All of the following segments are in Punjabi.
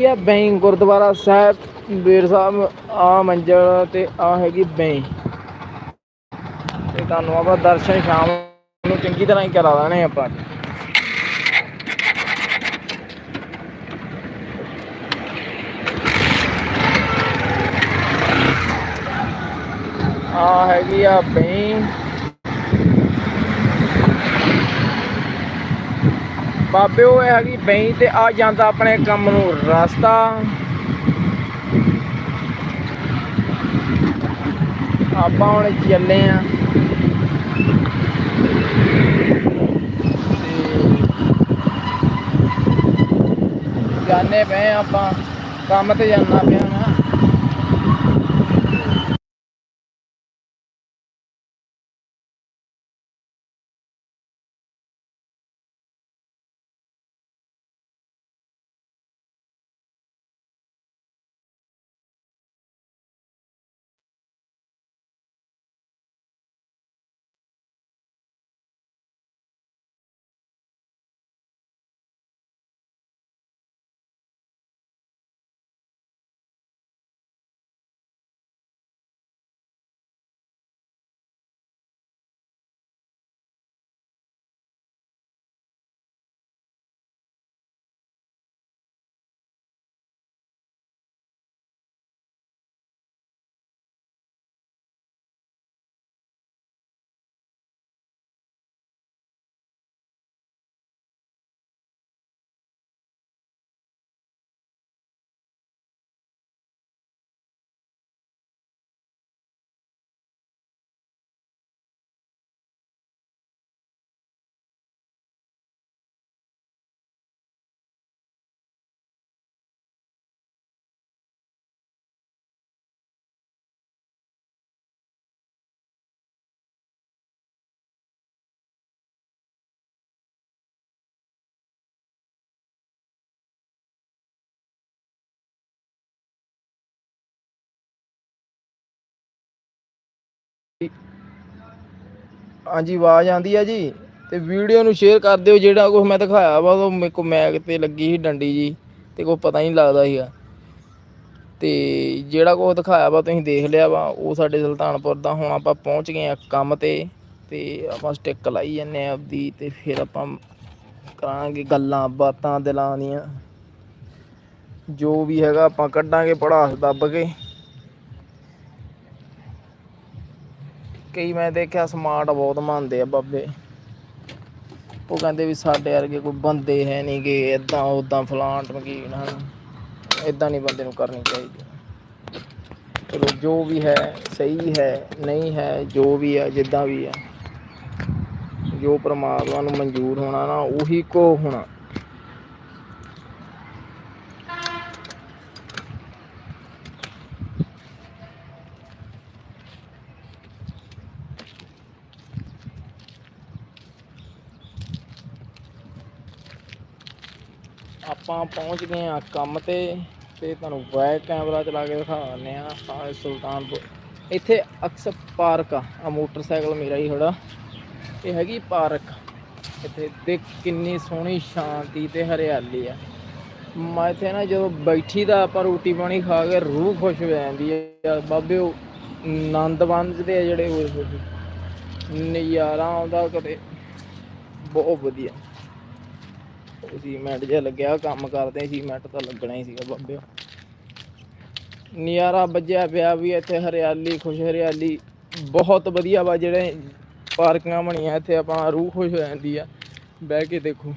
ਇਹ ਬੈਂ ਗੁਰਦੁਆਰਾ ਸਾਹਿਬ, ਬੇਰ ਸਾਹਿਬ ਆ ਮੰਜ਼ਲ ਤੇ ਆ ਹੈਗੀ ਬੈਂ ਤੇ ਤੁਹਾਨੂੰ ਆਪਾਂ ਦਰਸ਼ਨ ਸ਼ਾਮ ਨੂੰ ਚੰਗੀ ਤਰ੍ਹਾਂ ਹੀ ਕਰਾ ਦੇਣੇ ਆਪਾਂ। ਆ ਹੈਗੀ ਆ ਬੈਂ ਬਾਬੇ, ਉਹ ਹੈਗੀ ਬੈਂ ਤੇ ਆ ਜਾਂਦਾ ਆਪਣੇ ਕੰਮ ਨੂੰ ਰਸਤਾ। ਆਪਾਂ ਹੁਣ ਚੱਲੇ ਆ। ਜਾਣੇ ਪਏ ਆਪਾਂ, ਕੰਮ ਤੇ ਜਾਣਾ ਪਿਆ। ਹਾਂਜੀ, ਆਵਾਜ਼ ਆਂਦੀ ਆ ਜੀ? ਤੇ ਵੀਡੀਓ ਨੂੰ ਸ਼ੇਅਰ ਕਰ ਦਿਓ, ਜਿਹੜਾ ਕੁਝ ਮੈਂ ਦਿਖਾਇਆ ਵਾ, ਉਹ ਮੇਰੇ ਕੋ ਮੈਗ ਤੇ ਲੱਗੀ ਸੀ ਡੰਡੀ ਜੀ, ਤੇ ਕੋਈ ਪਤਾ ਹੀ ਨਹੀਂ ਲੱਗਦਾ ਸੀਗਾ। ਤੇ ਜਿਹੜਾ ਕੁਝ ਦਿਖਾਇਆ ਵਾ, ਤੁਸੀਂ ਦੇਖ ਲਿਆ ਵਾ, ਉਹ ਸਾਡੇ ਸੁਲਤਾਨਪੁਰ ਦਾ। ਹੁਣ ਆਪਾਂ ਪਹੁੰਚ ਗਏ ਆ ਕੰਮ ਤੇ ਤੇ ਆਪਾਂ ਸਟਿੱਕ ਲਾਈ ਜੰਨੇ ਆ ਆਪਦੀ, ਤੇ ਫਿਰ ਆਪਾਂ ਕਰਾਂਗੇ ਗੱਲਾਂ, ਬਾਤਾਂ ਦਿਲਾਂ ਦੀਆਂ। ਜੋ ਵੀ ਹੈਗਾ ਆਪਾਂ ਕੱਢਾਂਗੇ, ਪੜਾਸ ਦੱਬ ਕੇ। ਕਈ ਮੈਂ ਦੇਖਿਆ ਸਮਾਰਟ ਬਹੁਤ ਮੰਨਦੇ ਆ ਬਾਬੇ। ਉਹ ਕਹਿੰਦੇ ਵੀ ਸਾਡੇ ਵਰਗੇ ਕੋਈ ਬੰਦੇ ਹੈ ਨਹੀਂ ਗੇ ਇਦਾਂ ਉਦਾਂ ਫਲਾਣ ਟਮਕੀਨ ਹਨ। ਇਦਾਂ ਨਹੀਂ ਬੰਦੇ ਨੂੰ ਕਰਨੀ ਚਾਹੀਦੀ। ਚਲੋ, ਜੋ ਵੀ ਹੈ, ਸਹੀ ਹੈ, ਨਹੀਂ ਹੈ, ਜੋ ਵੀ ਹੈ, ਜਿੱਦਾਂ ਵੀ ਹੈ। ਜੋ ਪ੍ਰਮਾਤਮਾ ਨੂੰ ਮਨਜ਼ੂਰ ਹੋਣਾ ਨਾ, ਉਹੀ ਕੋ ਹੋਣਾ। ਆਪਾਂ ਪਹੁੰਚ ਗਏ ਆ ਕੰਮ ਤੇ ਤੇ ਤੁਹਾਨੂੰ ਬੈਕ ਕੈਮਰਾ ਚਲਾ ਕੇ ਦਿਖਾ ਦਿੰਦੇ ਆ ਹਾਂ ਸੁਲਤਾਨਪੁਰ। ਇੱਥੇ ਅਕਸਰ ਪਾਰਕ ਆ ਆ ਮੋਟਰਸਾਈਕਲ ਮੇਰਾ ਹੀ ਖੜਾ। ਇਹ ਹੈਗੀ ਪਾਰਕ। ਇੱਥੇ ਦੇਖ ਕਿੰਨੀ ਸੋਹਣੀ ਸ਼ਾਂਤੀ ਤੇ ਹਰਿਆਲੀ ਆ। ਮੈਂ ਇੱਥੇ ਨਾ ਜਦੋਂ ਬੈਠੀ ਦਾ ਆਪਾਂ ਰੋਟੀ ਪਾਣੀ ਖਾ ਕੇ ਰੂਹ ਖੁਸ਼ ਹੋ ਜਾਂਦੀ ਆ। ਬਾਬੇ, ਉਹ ਆਨੰਦ ਦੇ ਆ ਜਿਹੜੇ ਉਹ ਨਜ਼ਾਰਾ ਆਉਂਦਾ ਕਦੇ ਬਹੁਤ ਵਧੀਆ। ਸੀਮੈਂਟ ਜਿਹਾ ਲੱਗਿਆ, ਕੰਮ ਕਰਦੇ ਸੀਮੈਂਟ ਤਾਂ ਲੱਗਣਾ ਹੀ ਸੀਗਾ ਬਾਬੇ। ਨਿਆਰਾ ਵੱਜਿਆ ਪਿਆ ਵੀ ਇੱਥੇ ਹਰਿਆਲੀ, ਖੁਸ਼ ਹਰਿਆਲੀ, ਬਹੁਤ ਵਧੀਆ ਵਾ ਜਿਹੜੇ ਪਾਰਕਾਂ ਬਣੀਆਂ, ਇੱਥੇ ਆਪਾਂ ਰੂਹ ਖੁਸ਼ ਹੋ ਜਾਂਦੀ ਆ। ਬਹਿ ਕੇ ਦੇਖੋ।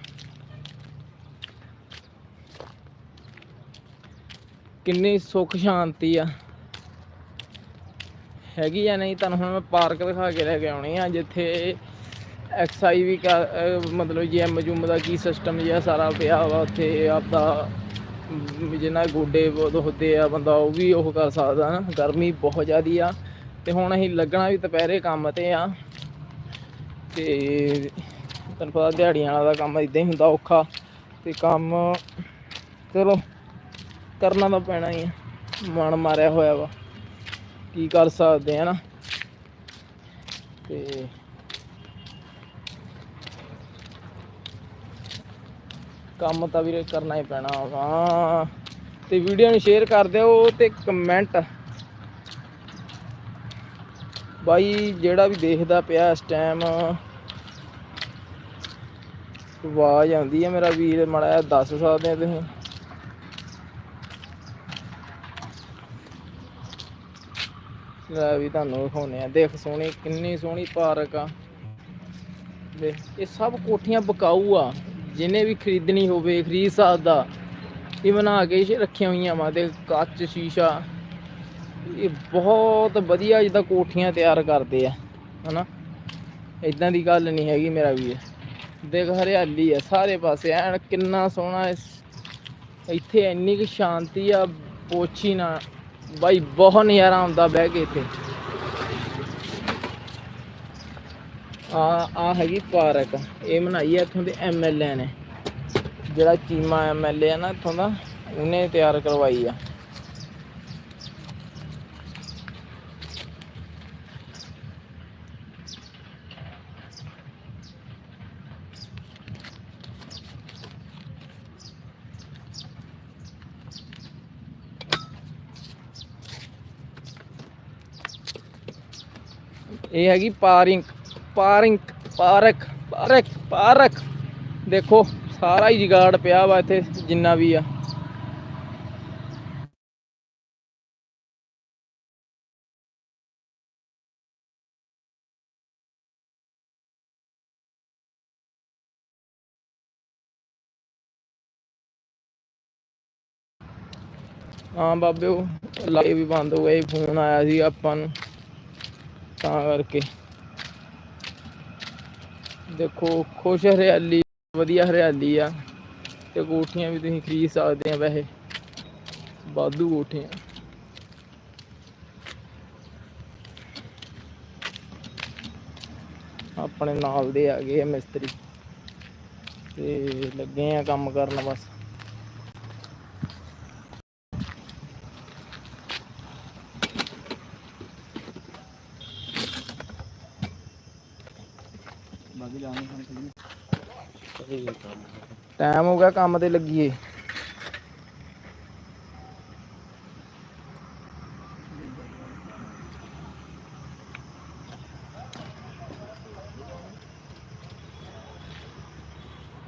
ਕਿੰਨੀ ਸੁੱਖ ਸ਼ਾਂਤੀ ਆ। ਹੈਗੀ ਆ ਨਹੀਂ, ਤੁਹਾਨੂੰ ਹੁਣ ਮੈਂ ਪਾਰਕ ਦਿਖਾ ਕੇ ਲੈ ਕੇ ਆਉਣੀ ਆ, ਜਿੱਥੇ ਐਕਸਾਈ ਵੀ ਕਰ ਮਤਲਬ ਜਿਮ ਜੁਮ ਦਾ ਕੀ ਸਿਸਟਮ ਜਿਹਾ ਸਾਰਾ ਪਿਆ ਵਾ ਉੱਥੇ ਆਪਦਾ ਮ, ਜਿੰਨਾ ਗੋਡੇ ਬਹੁਤ ਹੁੰਦੇ ਆ ਬੰਦਾ ਉਹ ਵੀ ਉਹ ਕਰ ਸਕਦਾ ਨਾ। ਗਰਮੀ ਬਹੁਤ ਜ਼ਿਆਦੀ ਆ। ਤੇ ਹੁਣ ਅਸੀਂ ਲੱਗਣਾ ਵੀ ਦੁਪਹਿਰੇ ਕੰਮ ਤੇ ਆ। ਤੇ ਤੁਹਾਨੂੰ ਪਤਾ ਦਿਹਾੜੀਆਂ ਵਾਲਾ ਦਾ ਕੰਮ ਇਦਾਂ ਹੀ ਹੁੰਦਾ ਔਖਾ। ਤੇ ਕੰਮ ਚਲੋ ਕਰਨਾ ਤਾਂ ਪੈਣਾ ਹੀ ਆ। ਮਨ ਮਾਰਿਆ ਹੋਇਆ ਵਾ। ਕੀ ਕਰ ਸਕਦੇ ਆ ਨਾ। ਤੇ ਕੰਮ ਤਾਂ ਵੀਰੇ ਕਰਨਾ ਹੀ ਪੈਣਾ ਵਾ। ਤੇ ਵੀਡੀਓ ਨੂੰ ਸ਼ੇਅਰ ਕਰ ਦਿਓ ਤੇ ਕਮੈਂਟ ਬਾਈ, ਜਿਹੜਾ ਵੀ ਦੇਖਦਾ ਪਿਆ ਇਸ ਟਾਈਮ ਆਵਾਜ਼ ਆਉਂਦੀ ਹੈ ਮੇਰਾ ਵੀਰ, ਮਾੜਾ ਜਿਹਾ ਦੱਸ ਸਕਦੇ ਆ ਤੁਸੀਂ? ਲੈ ਵੀ ਤੁਹਾਨੂੰ ਵਿਖਾਉਨੇ ਆ। ਦੇਖ ਸੋਹਣੀ, ਕਿੰਨੀ ਸੋਹਣੀ ਪਾਰਕ ਆ। ਦੇਖ, ਇਹ ਸਭ ਕੋਠੀਆਂ ਬਕਾਊ ਆ। ਜਿਹਨੇ ਵੀ ਖਰੀਦਣੀ ਹੋਵੇ, ਖਰੀਦ ਸਕਦਾ। ਇਹ ਬਣਾ ਕੇ ਰੱਖੀਆਂ ਹੋਈਆਂ ਵਾ ਤੇ ਕੱਚ, ਸ਼ੀਸ਼ਾ। ਇਹ ਬਹੁਤ ਵਧੀਆ ਜਿੱਦਾਂ ਕੋਠੀਆਂ ਤਿਆਰ ਕਰਦੇ ਆ, ਹਨਾ? ਇਦਾਂ ਦੀ ਗੱਲ ਨਹੀਂ ਹੈਗੀ ਮੇਰਾ ਵੀਰ। ਦੇਖ, ਹਰਿਆਲੀ ਆ, ਸਾਰੇ ਪਾਸੇ ਐਨ ਕਿੰਨਾ ਸੋਹਣਾ ਇਸ- ਇੱਥੇ ਇੰਨੀ ਕੁ ਸ਼ਾਂਤੀ ਆ ਪੋਛੀ ਨਾ। ਬਾਈ, ਬਹੁਤ ਨਜ਼ਾਰਾ ਆਉਂਦਾ ਬਹਿ ਕੇ ਇੱਥੇ। ਆ ਆ ਹੈਗੀ ਪਾਰਕ। ਇਹ ਬਣਾਈ ਆ ਇੱਥੋਂ ਦੇ ਐਮਐਲਏ ਨੇ। ਜਿਹੜਾ ਚੀਮਾ ਐਮਐਲਏ ਆ ਨਾ ਇੱਥੋਂ ਦਾ, ਉਹਨੇ ਤਿਆਰ ਕਰਵਾਈ ਆ। ਇਹ ਹੈਗੀ park. Park park park park. ਦੇਖੋ, ਸਾਰਾ ਹੀ ਜਗਾੜ ਪਿਆ ਵਾ ਇੱਥੇ, ਜਿੰਨਾ ਵੀ ਆ। ਹਾਂ, ਬਾਬਿਓ ਲਾਈਵ ਵੀ ਬੰਦ ਹੋ ਗਏ ਫੋਨ ਆਇਆ ਸੀ ਆਪਾਂ ਨੂੰ। ਤਾਂ ਕਰਕੇ। ਦੇਖੋ, ਖੁਸ਼ ਹਰਿਆਲੀ, ਵਧੀਆ ਹਰਿਆਲੀ ਆ। ਤੇ ਕੋਠੀਆਂ ਵੀ ਤੁਸੀਂ ਖਰੀਦ ਸਕਦੇ ਆ ਵੈਸੇ। ਬਾਦੂ ਕੋਠੀਆਂ। ਆਪਣੇ ਨਾਲ ਦੇ ਆ ਗਏ ਮਿਸਤਰੀ। ਤੇ ਲੱਗੇ ਆ ਕੰਮ ਕਰਨ ਬਸ। ਟਾਈਮ ਹੋ ਗਿਆ ਕੰਮ ਤੇ ਲੱਗੀਏ।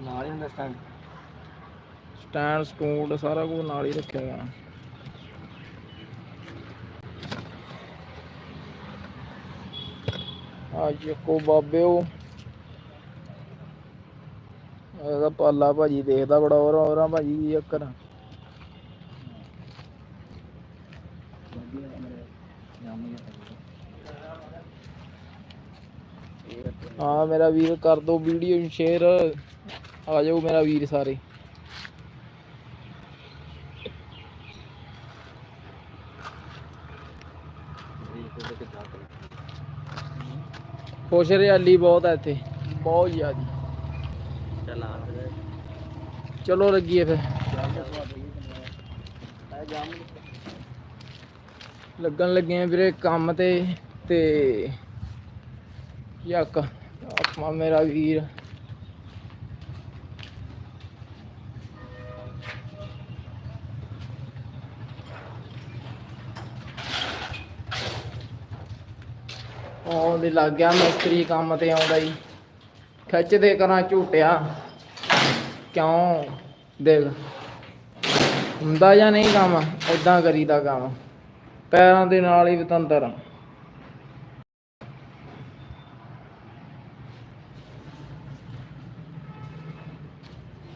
ਨਾਲ ਹੀ ਹੁੰਦਾ ਸਟੈਂਡ ਸਟੈਂਡ ਸਟੂਡ ਸਾਰਾ ਕੁਝ ਨਾਲ ਹੀ ਰੱਖਿਆ ਗਿਆ ਆ ਕੋ ਬਾਬਿਓ। ਇਹਦਾ ਪਾਲਾ ਭਾਜੀ ਦੇਖਦਾ ਬੜਾ ਹੋਰ ਹੋਰਾਂ ਭਾਜੀ, ਕੀ ਚੱਕਰ ਹਾਂ, ਮੇਰਾ ਵੀਰ ਕਰ ਦੋ ਵੀਡੀਓ ਨੂੰ ਸ਼ੇਅਰ ਆ ਜਾਓ ਮੇਰਾ ਵੀਰ ਸਾਰੇ। ਖੁਸ਼ ਹਰਿਆਲੀ ਬਹੁਤ ਹੈ ਇੱਥੇ। ਬਹੁਤ ਜ਼ਿਆਦੀ। ਚਲੋ ਲੱਗੀਏ ਫਿਰ। ਲੱਗਣ ਲੱਗੇ ਆ ਵੀਰੇ ਕੰਮ ਤੇ ਤੇ ਯਾਕ ਆਪਾ ਮੇਰਾ ਵੀਰ। ਉਹਦੇ ਲੱਗ ਗਿਆ ਮਿਸਤਰੀ ਕੰਮ ਤੇ ਆਉਂਦਾ ਹੀ। ਖਿੱਚਦੇ ਕਰਾਂ ਝੂਟਿਆ। ਕਿਉਂ ਦਿਲ? ਹੁੰਦਾ ਜਾਂ ਨਹੀਂ ਕੰਮ? ਇਦਾਂ ਕਰੀਦਾ ਕੰਮ। ਪੈਰਾਂ ਦੇ ਨਾਲ ਹੀ ਵਤੰਤਰ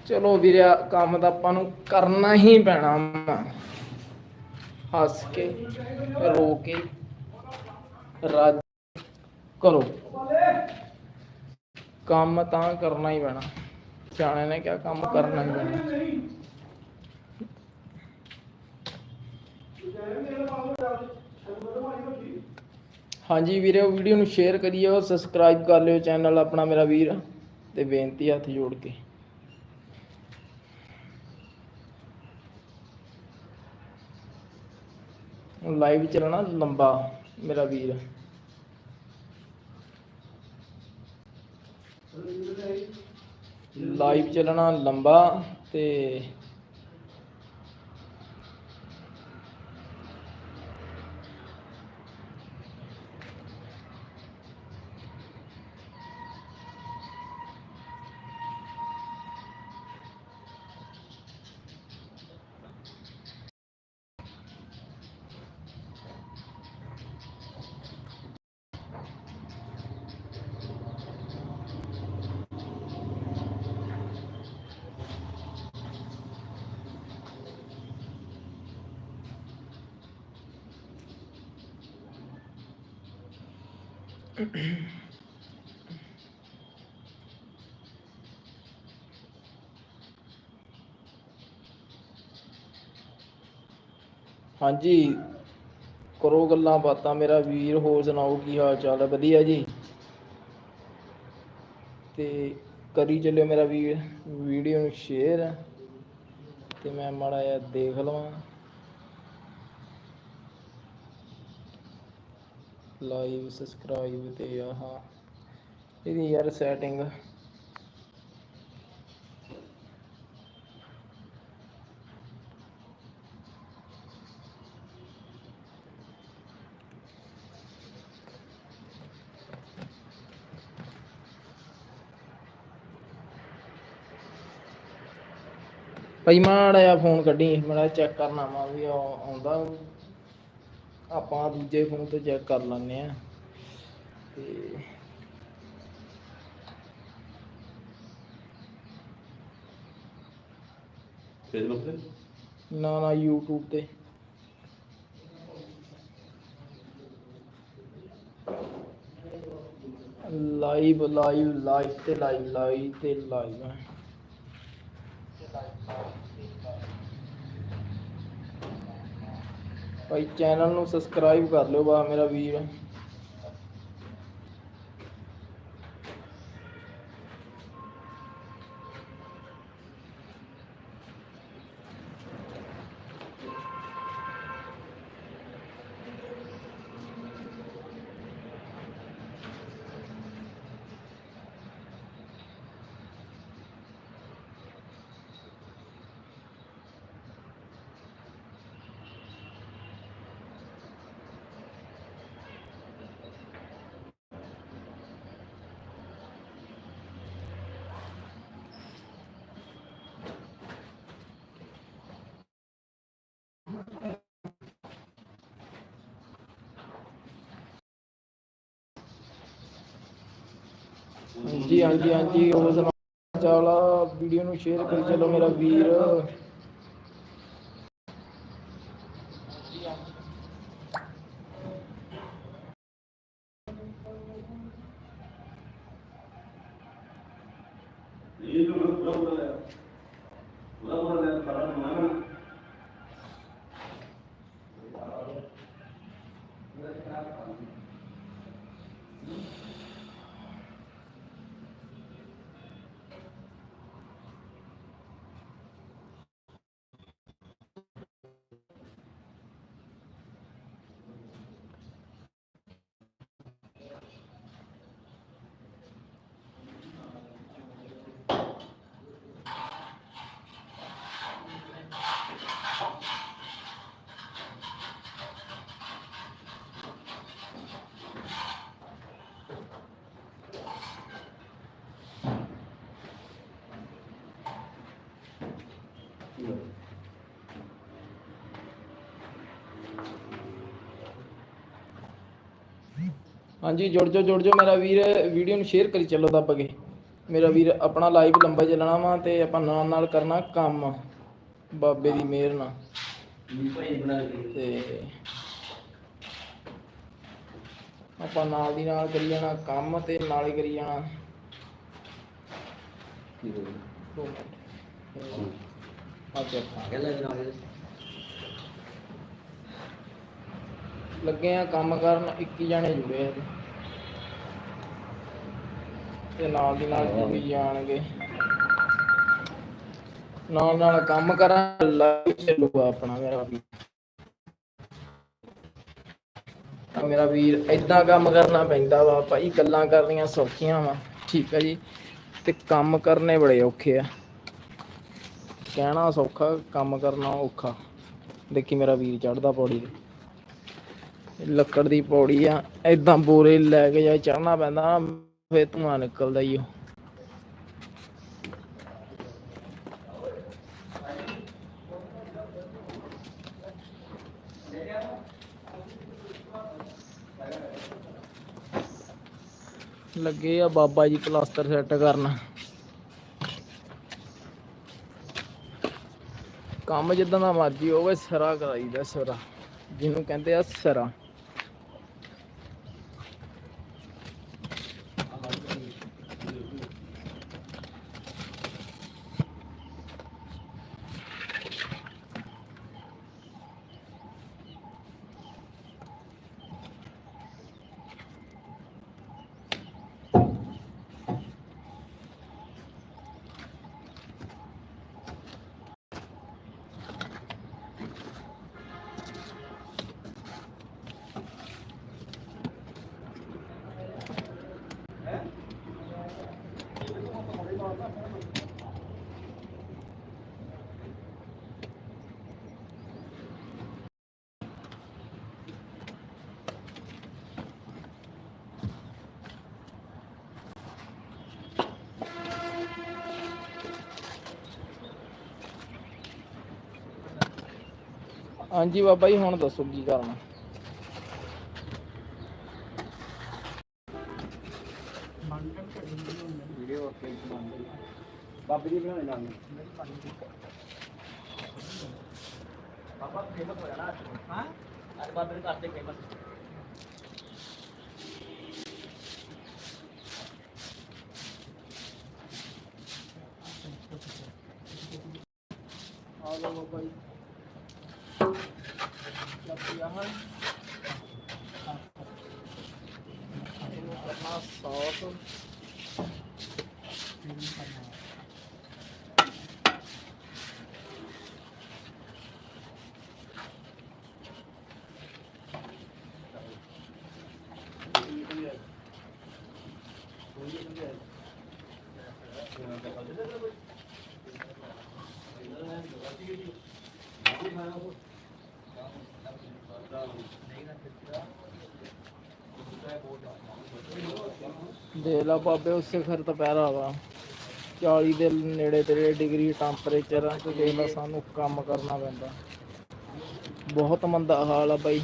ਚਲੋ ਵੀਰਿਆ, ਕੰਮ ਤਾਂ ਆਪਾਂ ਨੂੰ ਕਰਨਾ ਹੀ ਪੈਣਾ। ਹੱਸ ਕੇ, ਰੋ ਕੇ, ਰਾਜ ਕਰੋ। ਕੰਮ ਤਾਂ ਕਰਨਾ ਹੀ ਪੈਣਾ। ਸਿਆਣੇ ਨੇ ਕਿਹਾ ਕੰਮ ਕਰਨਾ ਹੀ ਪੈਣਾ ਹਾਂਜੀ ਵੀਰੇ, ਉਹ ਵੀਡੀਓ ਨੂੰ ਸ਼ੇਅਰ ਕਰਿਓ ਸਬਸਕ੍ਰਾਈਬ ਕਰ ਲਿਓ ਚੈਨਲ ਆਪਣਾ ਮੇਰਾ ਵੀਰ। ਤੇ ਬੇਨਤੀ ਹੱਥ ਜੋੜ ਕੇ। ਲਾਈਵ ਚੱਲਣਾ ਲੰਬਾ, ਮੇਰਾ ਵੀਰ। ਲਾਈਵ ਚੱਲਣਾ ਲੰਬਾ ਤੇ ਹਾਂਜੀ, ਕਰੋ ਗੱਲਾਂ ਬਾਤਾਂ, ਮੇਰਾ ਵੀਰ ਹੋਰ ਸੁਣਾਓ, ਕੀ ਹਾਲ ਚਾਲ ਹੈ? ਵਧੀਆ ਜੀ। ਤੇ ਕਰੀ ਚੱਲਿਓ ਮੇਰਾ ਵੀਰ, ਵੀਡੀਓ ਨੂੰ ਸ਼ੇਅਰ ਤੇ ਮੈਂ ਮਾੜਾ ਜਿਹਾ ਦੇਖ ਲਵਾਂ। ਲਾਈਵ ਸਬਸਕ੍ਰਾਈਬ ਤੇ ਆਹ। ਇਹਦੀ ਯਾਰ ਸੈਟਿੰਗ ਭਾਈ ਮਾੜਾ ਜਿਹਾ ਫੋਨ ਕੱਢੀ, ਮਾੜਾ ਚੈੱਕ ਕਰਨਾ ਵਾ ਵੀ ਆਉਂਦਾ। ਆਪਾਂ ਦੂਜੇ ਫੋਨ ਤੇ ਚੈੱਕ ਕਰ ਲੈਂਦੇ ਆ ਤੇ ਫੇਸਬੁੱਕ ਤੇ? ਨਾ ਨਾ YouTube ਤੇ। ਲਾਈਵ ਲਾਈਵ ਲਾਈਵ ਤੇ ਲਾਈਵ ਲਾਈਵ ਤੇ ਲਾਈਵ ਭਾਈ ਚੈਨਲ ਨੂੰ ਸਬਸਕ੍ਰਾਈਬ ਕਰ ਲਿਓ ਬਾ ਮੇਰਾ ਵੀਰ। ਹਾਂਜੀ ਹਾਂਜੀ ਹਾਂਜੀ। ਉਹ ਸੁਣਾ ਚਾਲਾ ਵੀਡੀਓ ਨੂੰ ਸ਼ੇਅਰ ਕਰੀ ਚਲੋ ਮੇਰਾ ਵੀਰ ਇਹ ਨੂੰ ਪੂਰਾ ਪੂਰਾ ਲੈ ਪੂਰਾ ਪੂਰਾ ਲੈ ਕਰਾਂ ਨਾ ਹਾਂਜੀ, ਜੁੜ ਜਾਓ ਜੁੜ ਜਾਓ। ਮੇਰਾ ਵੀਰ ਵੀਡੀਓ ਨੂੰ ਸ਼ੇਅਰ ਕਰੀ ਚੱਲੋ ਦੱਬ ਕੇ। ਮੇਰਾ ਵੀਰ ਆਪਣਾ ਲਾਈਵ ਲੰਬਾ ਚੱਲਣਾ ਵਾ ਤੇ ਆਪਾਂ ਨਾਲ ਨਾਲ ਕਰਨਾ ਕੰਮ। ਬਾਬੇ ਦੀ ਮਿਹਰ ਨਾਲ। ਤੇ ਆਪਾਂ ਨਾਲ ਦੀ ਨਾਲ ਕਰੀ ਜਾਣਾ ਕੰਮ ਤੇ ਨਾਲ ਹੀ ਕਰੀ ਜਾਣਾ। ਲੱਗੇ ਆ ਕੰਮ ਕਰਨ 21 ਜਾਣੇ ਜੁੜੇ ਆ। ਤੇ ਨਾਲ ਦੀ ਨਾਲ ਜੁੜੀ ਜਾਣਗੇ। ਨਾਲ ਨਾਲ ਕੰਮ ਕਰਾਂ ਲਾਈਵ ਚੱਲੂਗਾ ਆਪਣਾ ਮੇਰਾ ਵੀ। ਤਾਂ ਮੇਰਾ ਵੀਰ ਏਦਾਂ ਕੰਮ ਕਰਨਾ ਪੈਂਦਾ ਵਾ, ਭਾਈ ਗੱਲਾਂ ਕਰਨੀਆਂ ਸੌਖੀਆਂ ਵਾ, ਠੀਕ ਹੈ ਜੀ। ਤੇ ਕੰਮ ਕਰਨੇ ਬੜੇ ਔਖੇ ਆ। ਕਹਿਣਾ ਸੌਖਾ, ਕੰਮ ਕਰਨਾ ਔਖਾ। ਦੇਖੀ ਮੇਰਾ ਵੀਰ ਚੜਦਾ ਪੌੜੀ ਤੇ। ਲੱਕੜ ਦੀ ਪੌੜੀ ਆ, ਏਦਾਂ ਬੋਰੇ ਲੈ ਕੇ ਜਾ ਚੜਨਾ ਪੈਂਦਾ। ਫੇਰ ਧੂਆਂ ਨਿਕਲਦਾ ਈ ਓ। ਲੱਗੇ ਆ ਬਾਬਾ ਜੀ ਪਲਾਸਟਰ ਸੈੱਟ ਕਰਨ। ਕੰਮ ਜਿੱਦਾਂ ਦਾ ਮਰਜ਼ੀ ਹੋਵੇ, ਸਰਾ ਕਰਾਈਦਾ ਸਰਾ। ਜਿਹਨੂੰ ਕਹਿੰਦੇ ਆ ਸਰਾ। ਹਾਂਜੀ ਬਾਬਾ ਜੀ, ਹੁਣ ਦੱਸੋ ਕੀ ਕਰਨਾ। ਵੀਡੀਓ ਓਕੇ ਬਾਬੇ ਜੀ ਬਣਾਉਣੇ ਨਾਲ ਬਾਬਾ ਫੇਮਸ ਹੋ ਜਾਣਾ ਹਾਂ ਅੱਜ ਬਾਬੇ ਦੇ ਘਰ ਤੇ ਫੇਮਸ ਆ ਲਓ ਬਾਬਾ ਜੀ। 然后 ਦੇ ਲਾ ਬਾਬੇ ਉਸੇ ਖਰ ਦੁਪਹਿਰਾ ਵਾ। 40 ਦੇ ਨੇੜੇ ਤੇੜੇ ਡਿਗਰੀ ਟੈਂਪਰੇਚਰ ਆ, ਤੇ ਦੇਖ ਲਾ ਸਾਨੂੰ ਕੰਮ ਕਰਨਾ ਪੈਂਦਾ। ਬਹੁਤ ਮੰਦਾ ਹਾਲ ਆ ਬਾਈ।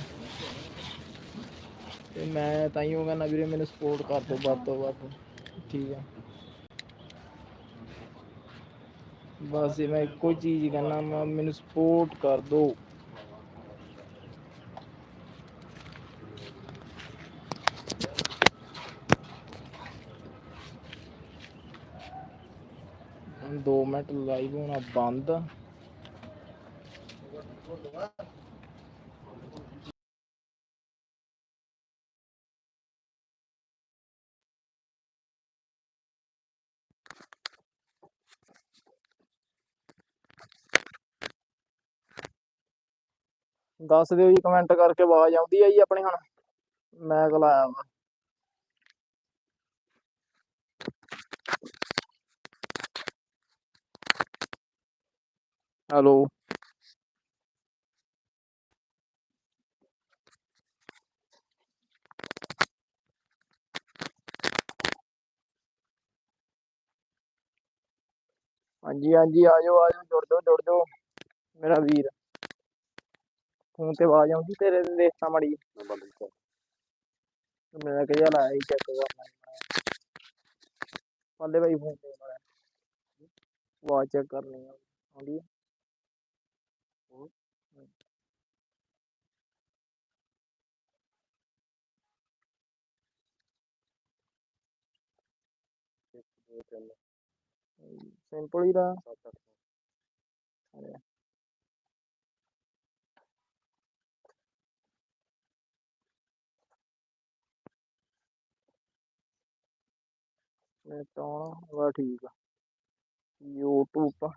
ਤੇ ਮੈਂ ਤਾਂ ਹੀ ਉਹ ਕਹਿੰਦਾ ਵੀਰੇ ਮੈਨੂੰ ਸਪੋਰਟ ਕਰ ਦਿਓ ਵੱਧ ਤੋਂ ਵੱਧ। ਠੀਕ ਆ। ਬਸ ਇਹ ਮੈਂ ਇੱਕੋ ਹੀ ਚੀਜ਼ ਕਹਿੰਦਾ ਮੈਨੂੰ ਸਪੋਰਟ ਕਰ ਦਿਓ 2 ਮਿੰਟ ਲਾਈਵ ਹੋਣਾ ਬੰਦ। ਦੱਸ ਦਿਓ ਜੀ ਕਮੈਂਟ ਕਰਕੇ ਆਵਾਜ਼ ਆਉਂਦੀ ਆ ਜੀ ਆਪਣੇ ਹੁਣ। ਮੈਂ ਲਾਇਆ ਵਾ। ਹੈਲੋ ਹਾਂਜੀ ਹਾਂਜੀ ਆ ਜਾਓ ਆ ਜਾਓ ਜੁੜ ਜਾਓ ਜੁੜ ਜਾਓ ਮੇਰਾ ਵੀਰ ਫੋਨ ਤੇ ਆਵਾਜ਼ ਆਉਂਦੀ ਤੇਰੇ ਦੇਖਤਾ ਮੜੀ ਮੇਰਾ ਕਿਹਾ ਲਾਇਆ ਹੀ ਚੈੱਕ ਕਰਨਾ ਪੱਲੇ ਭਾਈ ਫੋਨ ਤੇ ਮਾੜਾ ਆਵਾਜ਼ ਚੈੱਕ ਕਰਨੀ ਆ ਸਿੰਪਲ ਹੀ ਦਾ ਵਾ ਠੀਕ ਆ YouTube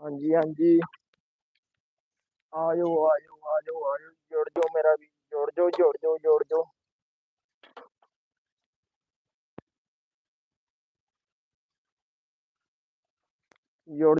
ਹਾਂਜੀ ਹਾਂਜੀ। ਆਜੋ ਆਜੋ ਆਜੋ ਆਜੋ, ਜੁੜ ਜਾਓ ਮੇਰਾ ਵੀ ਜੁੜ ਜਾਓ ਜੁੜ ਜਾਓ ਜੁੜ ਜਾਓ।